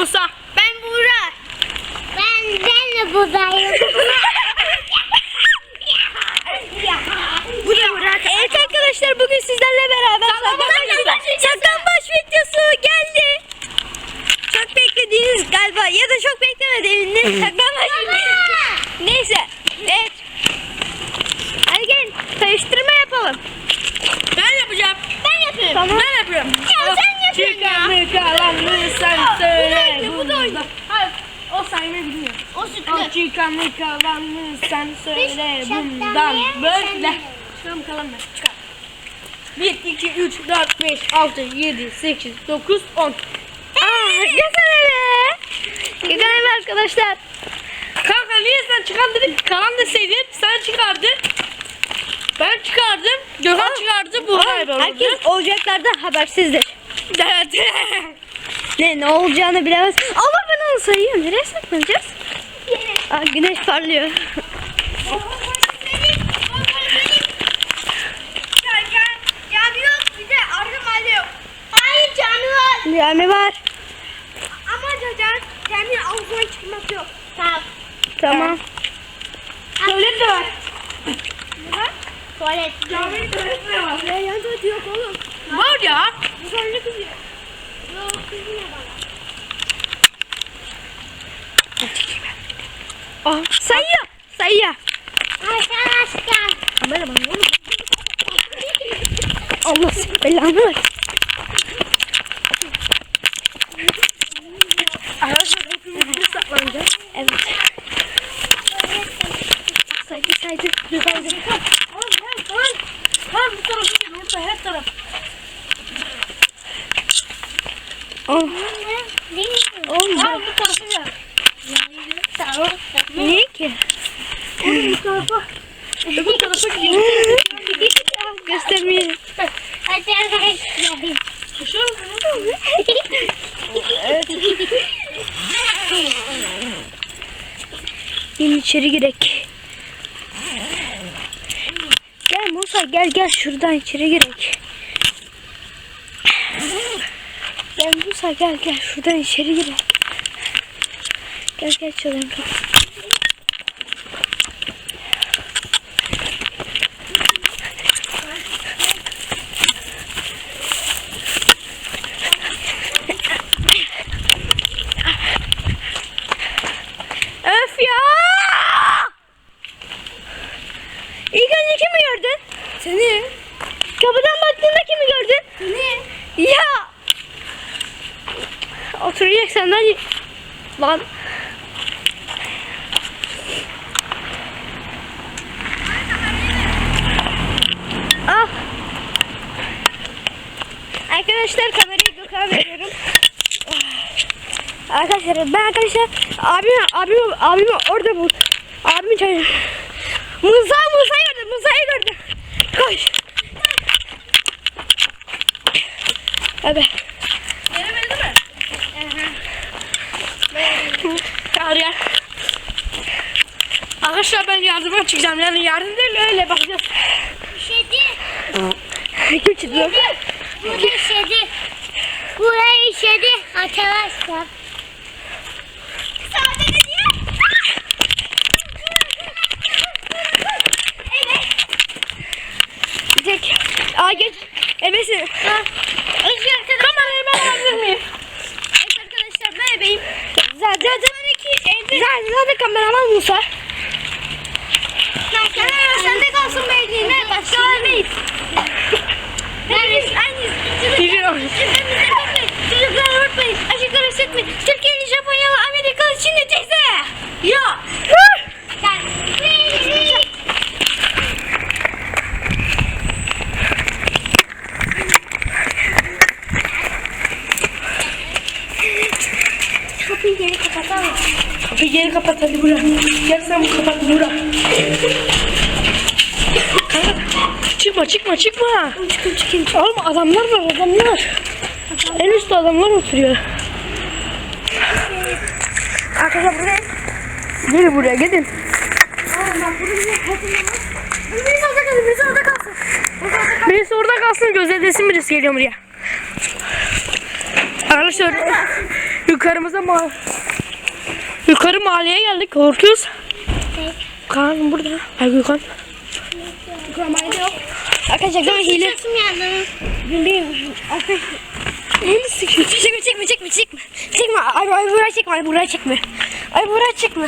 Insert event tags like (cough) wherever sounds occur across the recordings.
Musa. Ben Buğra. Ben, ben de buradayım. Bu da Burak. Evet arkadaşlar bugün sizlerle beraber saklambaç, saklambaç videosu geldi. Çok beklediğiniz galiba ya da çok beklemediğiniz saklambaç videosu. Neyse. Evet. Hadi gelin sayıştırma yapalım. Ben yapacağım. Ben yapıyorum. Tamam. Ben yapıyorum. Ya sen ya. Kalanlı sen söyle. Bu da- oyun. Hayır. O saymayı bilmiyor. O sütlü. çıkanlı kalanlı sen söyle bundan böyle. sen- Çıkalım kalanlı çıkar. 1, 2, 3, 4, 5, 6, 7, 8, 9, 10. Aa, Gökhan eve. Gökhan eve arkadaşlar. Kanka niye sen çıkan dedik kalan deseydin sen çıkardın. Ben çıkardım. Gökhan çıkardı. Bu herkes olacaklardan habersizdir. Evet. (laughs) Ne ne olacağını bilemez. Allah ben onu sayıyorum. Nereye saklanacağız? Aa, güneş parlıyor. Cami var. Ama can cami avuzuna çıkmak yok. Tamam. Tamam. Tuvalet de var. Ne var? Tuvalet. Caminin tuvaleti de var. Ya yan tuvaleti yok oğlum. Var ya. Bu sonra kızıyor. Yok kızıyor bana. Aa, sayıyor. Sayıyor. Arkadaşlar. Bana oğlum. Allah belanı ver. Arkadaşlar hepimiz bir saklanacağız. Evet. Saydı saydı. Yukarıda. Oğlum her taraf. Her bu tarafı değil. Orada her taraf. Oh, oğlum Her bu tarafı ya. Tamam. niye ki? Bu tarafa. Öbür tarafa gidiyor. Göstermeyelim. Hadi arkadaşlar. Koşuyor musun? Gel içeri girek. Gel Musa gel gel şuradan içeri girek. Gel Musa gel gel şuradan içeri girek. Gel gel çalayım. Öf ya! İlk önce kimi gördün? Seni. Kapıdan baktığında kimi gördün? Ne? Ya! Oturacaksan hadi. Lan. Al. Arkadaşlar kamerayı Gökhan'a veriyorum. Arkadaşlar ben arkadaşlar abim abim abim orada bul. Abim çay. Musa Musa'yı gördüm Musa'yı gördüm. Koş. Hadi. Gelemedi mi? Araya. Arkadaşlar ben yardıma çıkacağım. Yani yardım değil öyle bakacağız. İşedi. Kim çıktı? Bu da işedi. Buraya işedi arkadaşlar. Sadece diye. Evet. Gidecek. Aa geç. Ebesin. Özgür arkadaşlar. Kamerayı ben alabilir miyim? Evet arkadaşlar ben ebeyim. Zaten zaten kameraman Musa. Kamera sende kalsın? Aynı. Biliyorum. Cümlemizi unutmayın. Aşıkları hissetmeyin. Türkiye'li, Japonyalı, Amerikalı, Çinli teyze. Ya. Kapıyı geri kapatalım. Kapıyı geri kapat hadi Burak. Gel sen bu kapat Burak. Kanka çıkma çıkma çıkma. Çıkın çıkın. Oğlum adamlar var adamlar. En üstte adamlar oturuyor. Arkadaşlar buraya. Gelin buraya gelin. Birisi orada kalsın, birisi orada kalsın. Birisi orada kalsın gözetlesin birisi geliyor buraya. Arkadaşlar Yukarımıza ma Yukarı mahalleye geldik. Korkuyoruz. Kaan burada. Ay Gökhan. Arkadaşlar galiba hile. Sesim geldi. Bilmiyorum. Arkadaşlar. Sıkıyor. Çekme çekme çekme çekme. Çekme. Ay ay buraya çekme. Ay buraya çekme. Ay buraya çekme.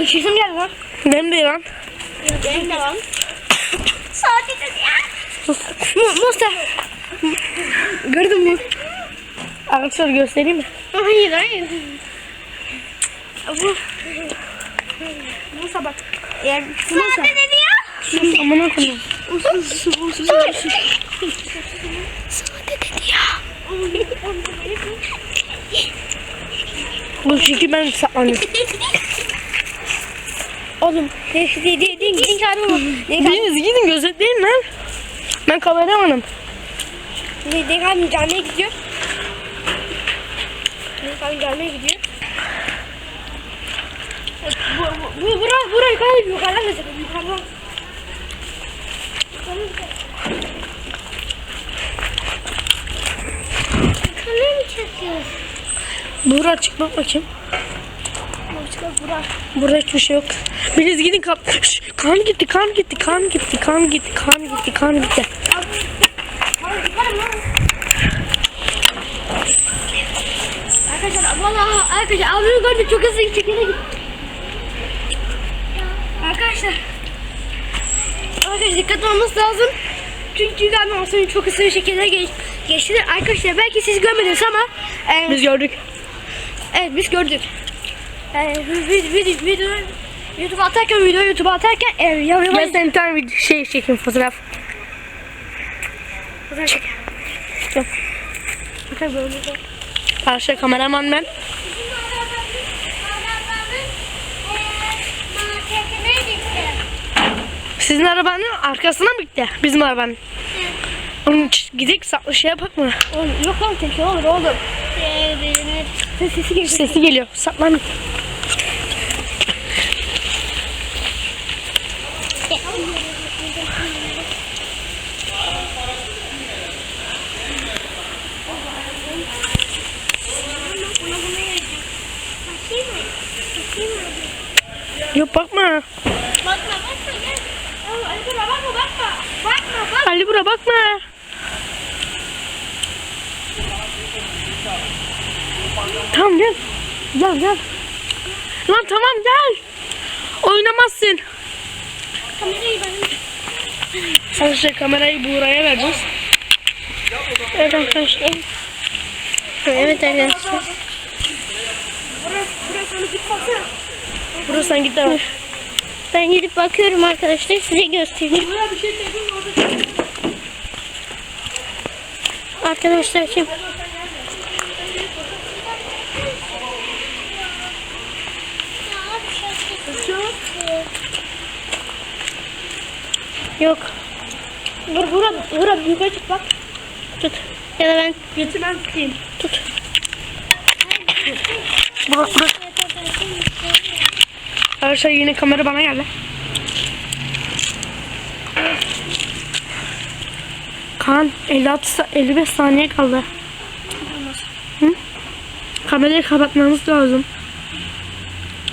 Üşüsüm geldi lan. Benim de lan. Benim de lan. Saati de ya. Mustafa. Gördün mü? Arkadaşlar göstereyim mi? Hayır hayır. Bu. Musa bak. Eğer. Saate dedi ya. Sus amına koyayım. Saate dedi ya. Bu çünkü ben saklanıyorum. Oğlum. Gidin mı? De, de, Biriniz gidin gözetleyin lan. Ben kameramanım. De, de, abim camiye gidiyor. De, abim camiye gidiyor. Bu, bu, bu, bura, bura yukarı, yukarıdan da çekelim, yukarıdan. Kamera mı çekiyor? Buğra çık bak bakayım. Burada hiçbir şey yok. Biriniz gidin kan. Şş, kan gitti, kan gitti, kan gitti, kan gitti, kan gitti, kan gitti. Arkadaşlar valla arkadaşlar abimi gördüm çok hızlı çekene gitti. Arkadaşlar. Arkadaşlar dikkat olması lazım. Çünkü galiba aslında çok hızlı bir şekilde geç, geçtiler. Arkadaşlar belki siz görmediniz ama e, Biz gördük. evet biz gördük. E, video, video, video, YouTube atarken video YouTube atarken e, ya, ya, sen bir tane bir şey çekin fotoğraf. Çek. Bakın böyle. Karşı kameraman ben. Sizin arabanın arkasına mı gitti? Bizim arabanın. Onun ç- gidip saklı şey yapak mı? Oğlum, yok lan tek olur oğlum. Ses sesi geliyor. Sesi geliyor. Saklan. Yok bakma. Bakma bakma gel. Ali Bora bakma bakma. Bakma bak. Ali bura bakma. Tamam gel. Gel gel. Lan tamam gel. Oynamazsın. Kamerayı ben. Şey kamerayı Buğra'ya vereceğiz. Evet arkadaşlar. Evet arkadaşlar. Burası sen git devam. Ben gidip bakıyorum arkadaşlar size göstereyim. Arkadaşlar şimdi yok. Dur bura bura yukarı çık bak. Tut. Ya da ben Getir ben tutayım. tut. Bura, bura. Arkadaşlar yine kamera bana geldi. Kaan 56 sa- 55 saniye kaldı. Hı? Kamerayı kapatmamız lazım.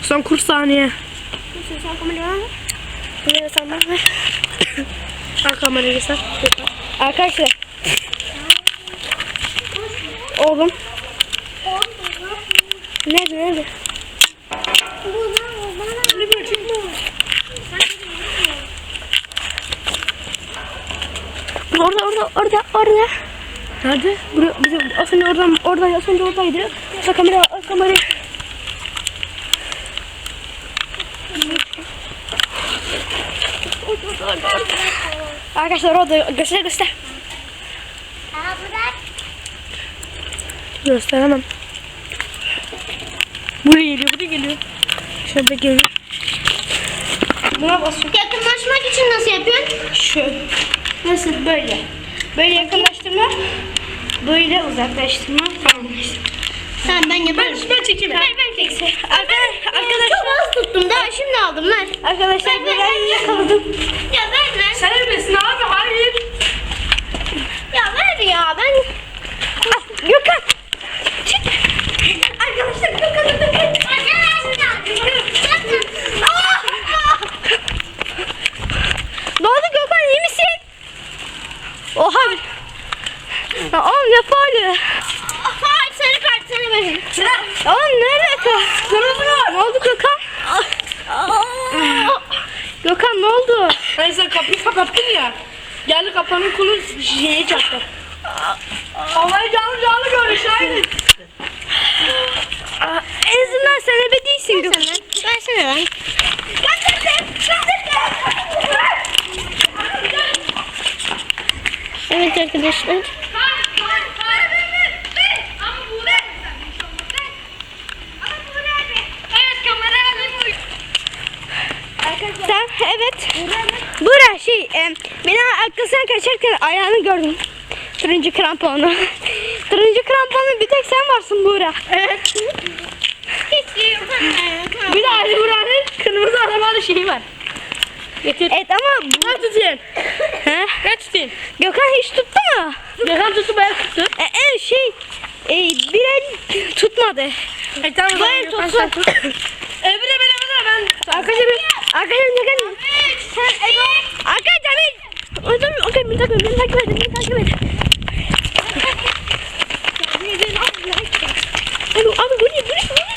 Son 40 saniye. Al kamerayı sen. Arkadaşlar. Oğlum. Nerede nerede? Orada orada orada orada. Nerede? Buraya, bizim, az önce oradan orada az önce oradaydı. Sa kamera az kamerayı. Arkadaşlar orada göster göster. Gösteremem. Buraya geliyor, buraya geliyor. Şöyle geliyor. Buna basıyor. Yakınlaşmak için nasıl yapıyorsun? Şöyle. Nasıl böyle? Böyle yakınlaştırma, böyle uzaklaştırma falan. Sen ben yaparım. Ben, ben çekeyim. Ver ben çekeyim. Arka, arkadaşlar. Çok az tuttum daha şimdi aldım ver. Arkadaşlar ben, ben, ben yakaladım. Ya ver ver. Sen elmesin abi hayır. Ya ver ya ben. Ah, Gökhan. Çık. Arkadaşlar Kulu şişeye çarptı. Havayı canlı canlı gördü şahit. Aa, En azından sen ebe değilsin Gökhan. Versene lan. Evet arkadaşlar. Sen evet. Bura şey e, beni arkasından kaçarken ayağını gördüm. Turuncu kramponu. (laughs) Turuncu kramponu bir tek sen varsın Buğra. Evet. Bir de Ali Buran'ın kırmızı arabalı şeyi var. Getir. Evet ama bu... Ben tutayım. He? Ben tutayım. Gökhan hiç tuttu mu? Gökhan tuttu ben tuttu. E, e, şey e, bir el tutmadı. E tamam. Bu el Gökhan tutsun. sen tut. (coughs) Öbürü benim öbürü ben. Arkadaşlar bir... Arkadaşlar. Sen ebe... Arkadaşlar bir... Okey, okey, beni takip edin, beni takip edin, beni takip edin. Abi, abi bu ne, bu ne, bu ne?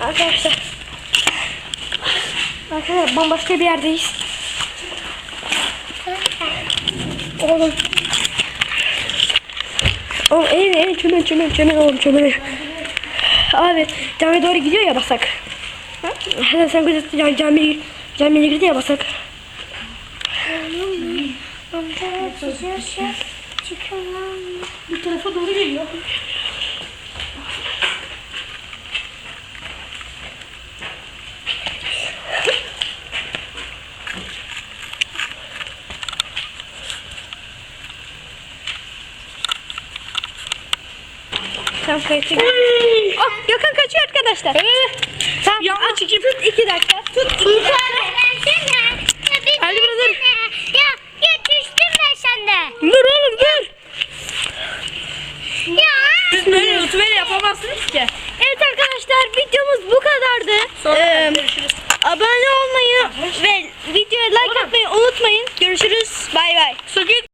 Arkadaşlar. Arkadaşlar bambaşka bir yerdeyiz. Oğlum. Oğlum eğil eğil çömel çömel çömel oğlum çömel. Abi camiye doğru gidiyor ya basak. Hadi sen gözet cami, camiye, camiye girdi ya basak. Bu tarafa doğru geliyor. Tamam kayıtlı. Oh, Gökhan kaçıyor arkadaşlar. Evet. Tamam. Al, çekip Tut iki dakika. Tut. Ali